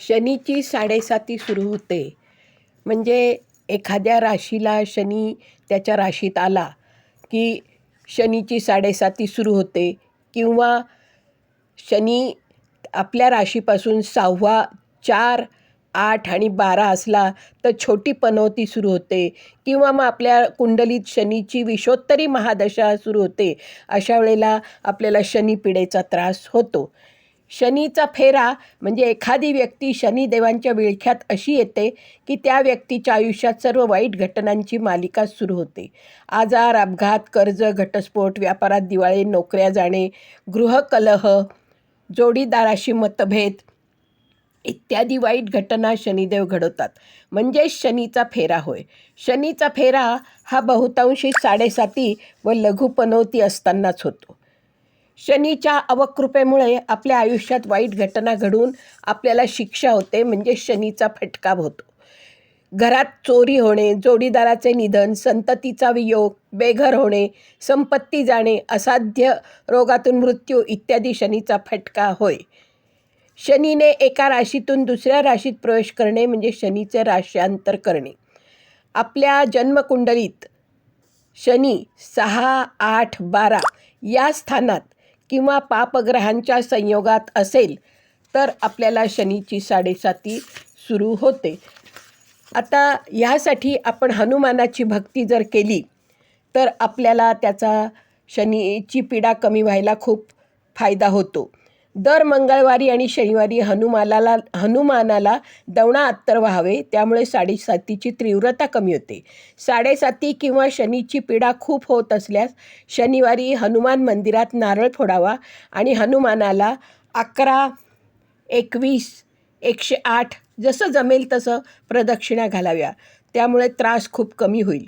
शनीची साडेसाती सुरू होते. म्हणजे एखाद्या राशीला शनी त्याच्या राशीत आला की शनीची साडेसाती सुरू होते किंवा शनी आपल्या राशीपासून सहावा चार आठ आणि बारा असला तर छोटी पनवती सुरू होते किंवा मग आपल्या कुंडलीत शनीची विषोत्तरी महादशा सुरू होते अशा वेळेला आपल्याला शनीपिडेचा त्रास होतो. शनीचा फेरा म्हणजे एखादी व्यक्ती शनिदेवांच्या विळख्यात अशी येते की त्या व्यक्तीच्या आयुष्यात सर्व वाईट घटनांची मालिका सुरू होते. आजार अपघात कर्ज घटस्फोट व्यापारात दिवाळे नोकऱ्या जाणे गृहकलह जोडीदाराशी मतभेद इत्यादी वाईट घटना शनिदेव घडवतात. म्हणजे शनीचा फेरा होय. शनीचा फेरा हा बहुतांशी साडेसाती व लघुपनवती असतानाच होतो. शनीच्या अवकृपेमुळे आपल्या आयुष्यात वाईट घटना घडून आपल्याला शिक्षा होते म्हणजे शनीचा फटका होतो. घरात चोरी होणे जोडीदाराचे निधन संततीचा वियोग बेघर होणे संपत्ती जाणे असाध्य रोगातून मृत्यू इत्यादी शनीचा फटका होय. शनीने एका राशीतून दुसऱ्या राशीत प्रवेश करणे म्हणजे शनीचे राशांतर करणे. आपल्या जन्मकुंडलीत शनी सहा आठ बारा या स्थानात किंवा पापग्रहांच्या संयोगात असेल तर आपल्याला शनीची साडेसाती सुरू होते. आता ह्यासाठी आपण हनुमानाची भक्ती जर केली तर आपल्याला त्याचा शनीची पीडा कमी व्हायला खूप फायदा होतो. दर मंगळवारी आणि शनिवारी हनुमानाला हनुमानाला दवणा अत्तर व्हावे. त्यामुळे साडेसातीची तीव्रता कमी होते. साडेसाती किंवा शनीची पीडा खूप होत असल्यास शनिवारी हनुमान मंदिरात नारळ फोडावा आणि हनुमानाला अकरा एकवीस एकशे आठ जसं जमेल तसं प्रदक्षिणा घालाव्या. त्यामुळे त्रास खूप कमी होईल.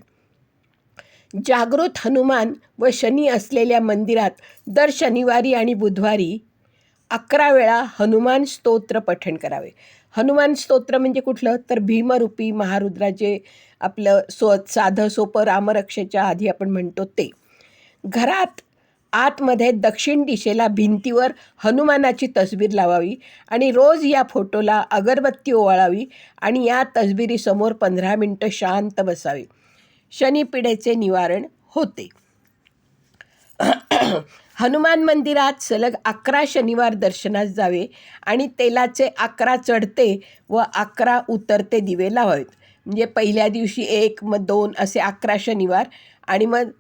जागृत हनुमान व शनी असलेल्या मंदिरात दर शनिवारी आणि बुधवारी अकरा वेळा हनुमान स्तोत्र पठण करावे. हनुमान स्तोत्र म्हणजे कुठलं? तर भीमरूपी महारुद्राचे आपलं सो साधं सोपं रामरक्षेच्या आधी आपण म्हणतो ते. घरात आतमध्ये दक्षिण दिशेला भिंतीवर हनुमानाची तस्बीर लावावी आणि रोज या फोटोला अगरबत्ती ओवाळावी आणि या तसबिरीसमोर पंधरा मिनटं शांत बसावी. शनिपिढेचे निवारण होते. हनुमान मंदिरात सलग अकरा शनिवार दर्शनास जावे आणि तेलाचे अकरा चढते व अकरा उतरते दिवे लावावेत म्हणजे पहिल्या दिवशी एक मग दोन असे अकरा शनिवार आणि मग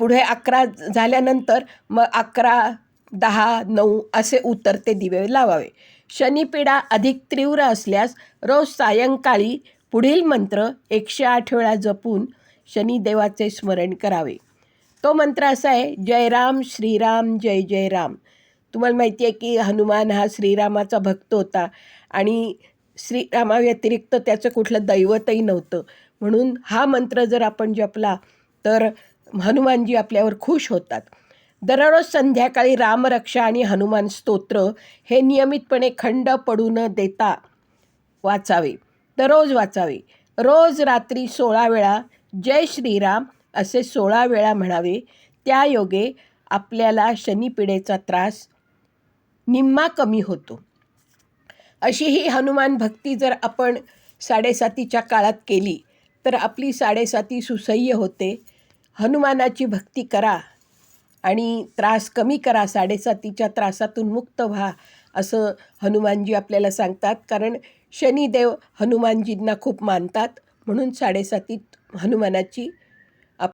पुढे अकरा झाल्यानंतर मग अकरा दहा नऊ असे उतरते दिवे लावावे शनिपीडा अधिक तीव्र असल्यास रोज सायंकाळी पुढील मंत्र एकशे आठ वेळा जपून शनिदेवाचे स्मरण करावे. तो मंत्र असा आहे जयराम श्रीराम जय जयराम. तुम्हाला माहिती आहे की हनुमान हा श्रीरामाचा भक्त होता आणि श्रीरामाव्यतिरिक्त त्याचं कुठलं दैवतही नव्हतं. म्हणून हा मंत्र जर आपण जपला तर हनुमानजी आपल्यावर खुश होतात. दररोज संध्याकाळी रामरक्षा आणि हनुमान स्तोत्र हे नियमितपणे खंड पडू न देता वाचावे. दररोज वाचावे. रोज रात्री सोळा वेळा जय श्रीराम असे सोळा वेळा म्हणावे त्या योगे आपल्याला शनिपिडेचा त्रास निम्मा कमी होतो. अशी ही हनुमान भक्ती जर आपण साडेसातीच्या काळात केली तर आपली साडेसाती सुसह्य होते. हनुमानाची भक्ती करा आणि त्रास कमी करा साडेसातीच्या त्रासातून मुक्त व्हा असं हनुमानजी आपल्याला सांगतात. कारण शनिदेव हनुमानजींना खूप मानतात म्हणून साडेसातीत हनुमानाची